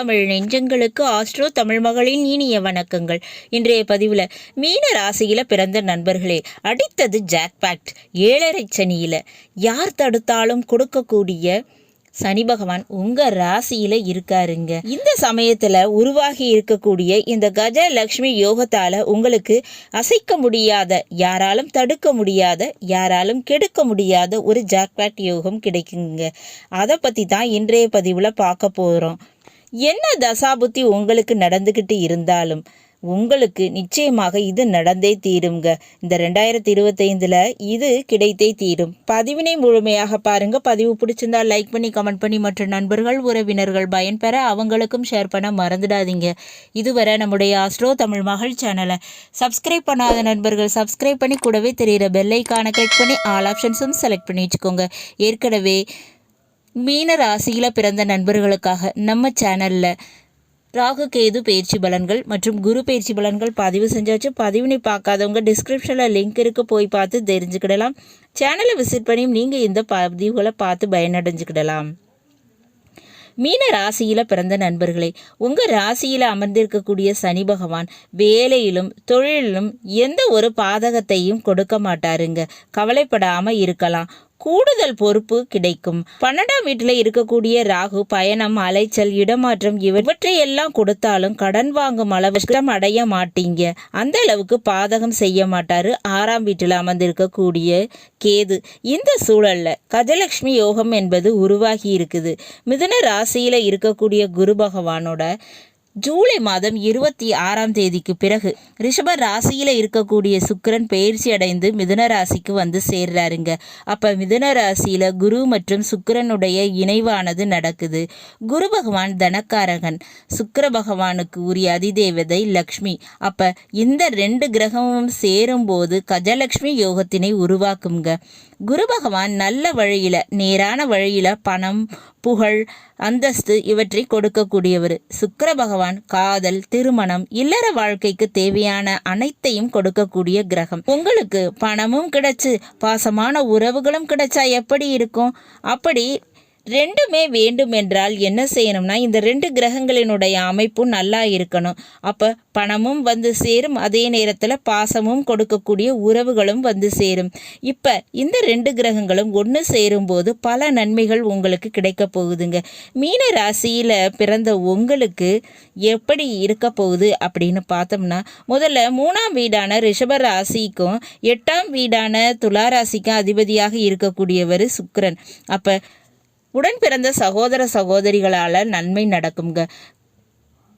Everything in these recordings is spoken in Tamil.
தமிழ் நெஞ்சங்களுக்கு ஆஸ்ட்ரோ தமிழ் மகளின் இனிய வணக்கங்கள். இன்றைய பதிவில் மீன ராசியில் பிறந்த நண்பர்களே அடித்தது ஜாக்பேக்ட் ஏழரை சனியில். யார் தடுத்தாலும் கொடுக்கக்கூடிய சனி பகவான் உங்க ராசியில இருக்காருங்க. இந்த சமயத்துல உருவாகி இருக்கக்கூடிய இந்த கஜ லக்ஷ்மி யோகத்தால உங்களுக்கு அசைக்க முடியாத யாராலும் தடுக்க முடியாத யாராலும் கெடுக்க முடியாத ஒரு ஜாக்பேட் யோகம் கிடைக்குங்க. அதை பத்தி தான் இன்றைய பதிவுல பார்க்க போறோம். என்ன தசாபுத்தி உங்களுக்கு நடந்துக்கிட்டு இருந்தாலும் உங்களுக்கு நிச்சயமாக இது நடந்தே தீருங்க இந்த ரெண்டாயிரத்தி இருபத்தைந்தில் இது கிடைத்தே தீரும். பதிவினை முழுமையாக பாருங்கள் பதிவு பிடிச்சிருந்தால் லைக் பண்ணி கமெண்ட் பண்ணி மற்ற நண்பர்கள் உறவினர்கள் பயன்பெற அவங்களுக்கும் ஷேர் பண்ண மறந்துடாதீங்க. இதுவரை நம்முடைய ஆஸ்ட்ரோ தமிழ் மகள் சேனலை சப்ஸ்கிரைப் பண்ணாத நண்பர்கள் சப்ஸ்கிரைப் பண்ணி கூடவே தெரிகிற பெல்லைக்கான கிளிக் பண்ணி ஆல் ஆப்ஷன்ஸும் செலக்ட் பண்ணி வச்சுக்கோங்க. ஏற்கனவே மீன ராசியில் பிறந்த நண்பர்களுக்காக நம்ம சேனலில் ராகு கேது பயிற்சி பலன்கள் மற்றும் குரு பயிற்சி பலன்கள் பதிவு செஞ்சாச்சு. பதிவினை பார்க்காதவங்க டிஸ்கிரிப்ஷனில் லிங்க் இருக்குது போய் பார்த்து தெரிஞ்சுக்கிடலாம். சேனலை விசிட் பண்ணி நீங்கள் இந்த பதிவுகளை பார்த்து பயனடைஞ்சுக்கிடலாம். மீன ராசியில் பிறந்த நண்பர்களே உங்கள் ராசியில் அமர்ந்திருக்கக்கூடிய சனி பகவான் வேலையிலும் தொழிலிலும் எந்த ஒரு பாதகத்தையும் கொடுக்க மாட்டாருங்க. கவலைப்படாமல் இருக்கலாம். கூடுதல் பொறுப்பு கிடைக்கும். பன்னெண்டாம் வீட்டில் இருக்கக்கூடிய ராகு பயணம் அலைச்சல் இடமாற்றம் இவற்றை எல்லாம் கொடுத்தாலும் கடன் வாங்கும் அளவுக்கு அடைய மாட்டீங்க. அந்த அளவுக்கு பாதகம் செய்ய மாட்டாரு. ஆறாம் வீட்டில் அமர்ந்திருக்கக்கூடிய கேது. இந்த சூழல்ல கஜலட்சுமி யோகம் என்பது உருவாகி இருக்குது. மிதுன ராசியில இருக்கக்கூடிய குரு பகவானோட ஜூலை மாதம் இருபத்தி ஆறாம் தேதிக்கு பிறகு ரிஷப ராசியில் இருக்கக்கூடிய சுக்கரன் பயிற்சி அடைந்து மிதுன ராசிக்கு வந்து சேர்றாருங்க. அப்போ மிதுன ராசியில் குரு மற்றும் சுக்கரனுடைய இணைவானது நடக்குது. குரு பகவான் தனக்காரகன். சுக்கர பகவானுக்கு உரிய அதிதேவதை லக்ஷ்மி. அப்போ இந்த ரெண்டு கிரகமும் சேரும்போது கஜலக்ஷ்மி யோகத்தினை உருவாக்குங்க. குரு பகவான் நல்ல வழியில் நேரான வழியில் பணம் புகழ் அந்தஸ்து இவற்றை கொடுக்கக்கூடியவர். சுக்கர பகவான் காதல் திருமணம் இல்லற வாழ்க்கைக்கு தேவையான அனைத்தையும் கொடுக்கக்கூடிய கிரகம். உங்களுக்கு பணமும் கிடைச்சு பாசமான உறவுகளும் கிடைச்சா எப்படி இருக்கும்? அப்படி ரெண்டுமே வேண்டும் என்றால் என்ன செய்யணும்னா இந்த ரெண்டு கிரகங்களினுடைய அமைப்பும் நல்லா இருக்கணும். அப்போ பணமும் வந்து சேரும் அதே நேரத்தில் பாசமும் கொடுக்கக்கூடிய உறவுகளும் வந்து சேரும். இப்போ இந்த ரெண்டு கிரகங்களும் ஒன்று சேரும்போது பல நன்மைகள் உங்களுக்கு கிடைக்க போகுதுங்க. மீன ராசியில் பிறந்த உங்களுக்கு எப்படி இருக்க போகுது அப்படின்னு பார்த்தோம்னா முதல்ல மூணாம் வீடான ரிஷப ராசிக்கும் எட்டாம் வீடான துலா ராசிக்கும் அதிபதியாக இருக்கக்கூடியவர் சுக்கரன். அப்போ உடன் பிறந்த சகோதர சகோதரிகளால் நன்மை நடக்குங்க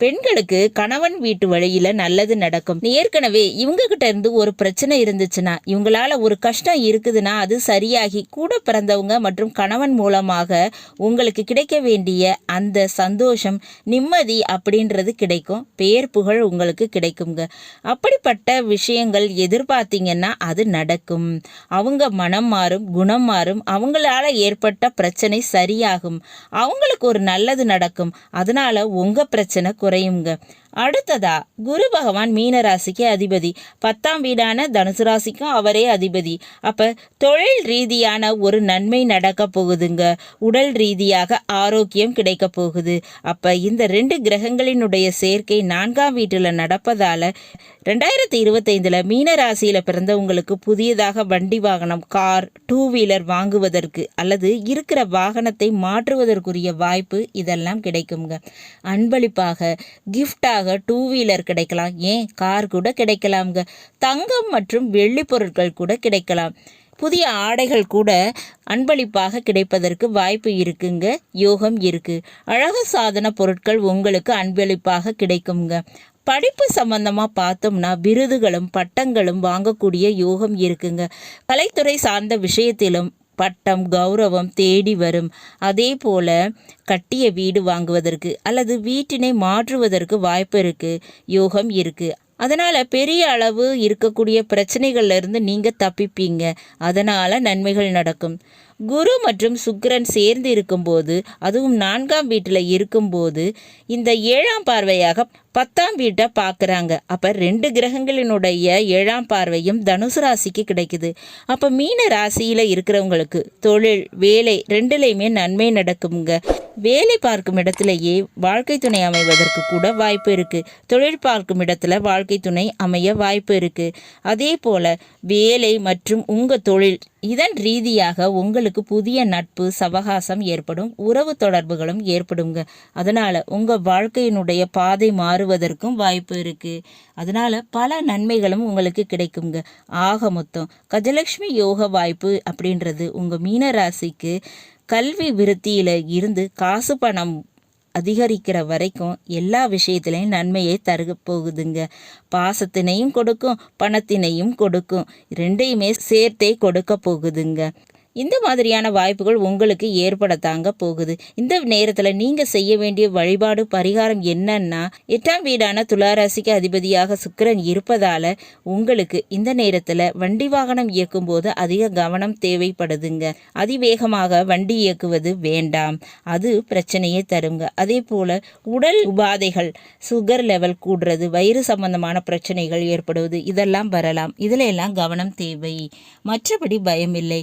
பெண்களுக்கு கணவன் வீட்டு வழியில நல்லது நடக்கும். ஏற்கனவே இவங்க கிட்ட இருந்து ஒரு பிரச்சனை இருந்துச்சுன்னா இவங்களால ஒரு கஷ்டம் இருக்குதுன்னா அது சரியாகி கூட பிறந்தவங்க மற்றும் கணவன் மூலமாக உங்களுக்கு கிடைக்க வேண்டிய அந்த சந்தோஷம் நிம்மதி அப்படின்றது கிடைக்கும். பேர் புகழ் உங்களுக்கு கிடைக்குங்க. அப்படிப்பட்ட விஷயங்கள் எதிர்பார்த்தீங்கன்னா அது நடக்கும். அவங்க மனம் மாறும் குணம் மாறும். அவங்களால ஏற்பட்ட பிரச்சனை சரியாகும். அவங்களுக்கு ஒரு நல்லது நடக்கும். அதனால உங்க பிரச்சனை குறையுங்க அடுத்ததா குரு பகவான் மீன ராசிக்கு அதிபதி. பத்தாம் வீடான தனுசு ராசிக்கும் அவரே அதிபதி. அப்ப தொழில் ரீதியான ஒரு நன்மை நடக்க போகுதுங்க. உடல் ரீதியாக ஆரோக்கியம் கிடைக்க போகுது. அப்ப இந்த ரெண்டு கிரகங்களினுடைய சேர்க்கை நான்காம் வீட்டில் நடப்பதால ரெண்டாயிரத்தி இருபத்தைந்தில் மீன ராசியில் பிறந்தவங்களுக்கு புதியதாக வண்டி வாகனம் கார் டூ வீலர் வாங்குவதற்கு அல்லது இருக்கிற வாகனத்தை மாற்றுவதற்குரிய வாய்ப்பு இதெல்லாம் கிடைக்குங்க. அன்பளிப்பாக கிஃப்டாக டூ வீலர் கிடைக்கலாம். ஏன்? கார் கூட கிடைக்கலாம்ங்க. தங்கம் மற்றும் வெள்ளி பொருட்கள் கூட கிடைக்கலாம். புதிய ஆடைகள் கூட அன்பளிப்பாக கிடைப்பதற்கு வாய்ப்பு இருக்குங்க. யோகம் இருக்கு. அழகு சாதன பொருட்கள் உங்களுக்கு அன்பளிப்பாக கிடைக்குங்க. படிப்பு சம்பந்தமாக பார்த்தோம்னா விருதுகளும் பட்டங்களும் வாங்கக்கூடிய யோகம் இருக்குங்க. கலைத்துறை சார்ந்த விஷயத்திலும் பட்டம் கௌரவம் தேடி வரும். அதே போல கட்டிய வீடு வாங்குவதற்கு அல்லது வீட்டினை மாற்றுவதற்கு வாய்ப்பு இருக்குது யோகம் இருக்குது அதனால் பெரிய அளவு இருக்கக்கூடிய பிரச்சனைகள்லேருந்து நீங்கள் தப்பிப்பீங்க. அதனால் நன்மைகள் நடக்கும். குரு மற்றும் சுக்கிரன் சேர்ந்து இருக்கும்போது அதுவும் நான்காம் வீட்டில் இருக்கும்போது இந்த ஏழாம் பார்வையாக பத்தாம் வீட்டை பார்க்குறாங்க. அப்போ ரெண்டு கிரகங்களினுடைய ஏழாம் பார்வையும் தனுசு ராசிக்கு கிடைக்குது. அப்போ மீன ராசியில் இருக்கிறவங்களுக்கு தொழில் வேலை ரெண்டுலேயுமே நன்மை நடக்குங்க வேலை பார்க்கும் இடத்துலையே வாழ்க்கை துணை அமைவதற்கு கூட வாய்ப்பு இருக்குது தொழில் பார்க்கும் இடத்துல வாழ்க்கை துணை அமைய வாய்ப்பு இருக்குது அதே போல் வேலை மற்றும் உங்கள் தொழில் இதன் ரீதியாக உங்களுக்கு புதிய நட்பு சவகாசம் ஏற்படும் உறவு தொடர்புகளும் ஏற்படுங்க. அதனால் உங்கள் வாழ்க்கையினுடைய பாதை மாறுவதற்கும் வாய்ப்பு இருக்குது அதனால் பல நன்மைகளும் உங்களுக்கு கிடைக்குங்க. ஆக மொத்தம் கஜலட்சுமி யோக வாய்ப்பு அப்படின்றது உங்கள் மீனராசிக்கு கல்வி விருத்தியில் இருந்து காசு பணம் அதிகரிக்கிற வரைக்கும் எல்லா விஷயத்துலையும் நன்மையை தருக போகுதுங்க. பாசத்தினையும் கொடுக்கும் பணத்தினையும் கொடுக்கும். ரெண்டையுமே சேர்த்தே கொடுக்க போகுதுங்க. இந்த மாதிரியான வாய்ப்புகள் உங்களுக்கு ஏற்படத்தாங்க போகுது. இந்த நேரத்தில் நீங்கள் செய்ய வேண்டிய வழிபாடு பரிகாரம் என்னன்னா எட்டாம் வீடான துளாராசிக்கு அதிபதியாக சுக்கரன் இருப்பதால் உங்களுக்கு இந்த நேரத்தில் வண்டி வாகனம் இயக்கும்போது அதிக கவனம் தேவைப்படுதுங்க. அதிவேகமாக வண்டி இயக்குவது வேண்டாம். அது பிரச்சனையை தருங்க. அதே போல் உடல் உபாதைகள் சுகர் லெவல் கூடுறது வயிறு சம்பந்தமான பிரச்சனைகள் ஏற்படுவது இதெல்லாம் வரலாம். இதில் எல்லாம் கவனம் தேவை. மற்றபடி பயமில்லை.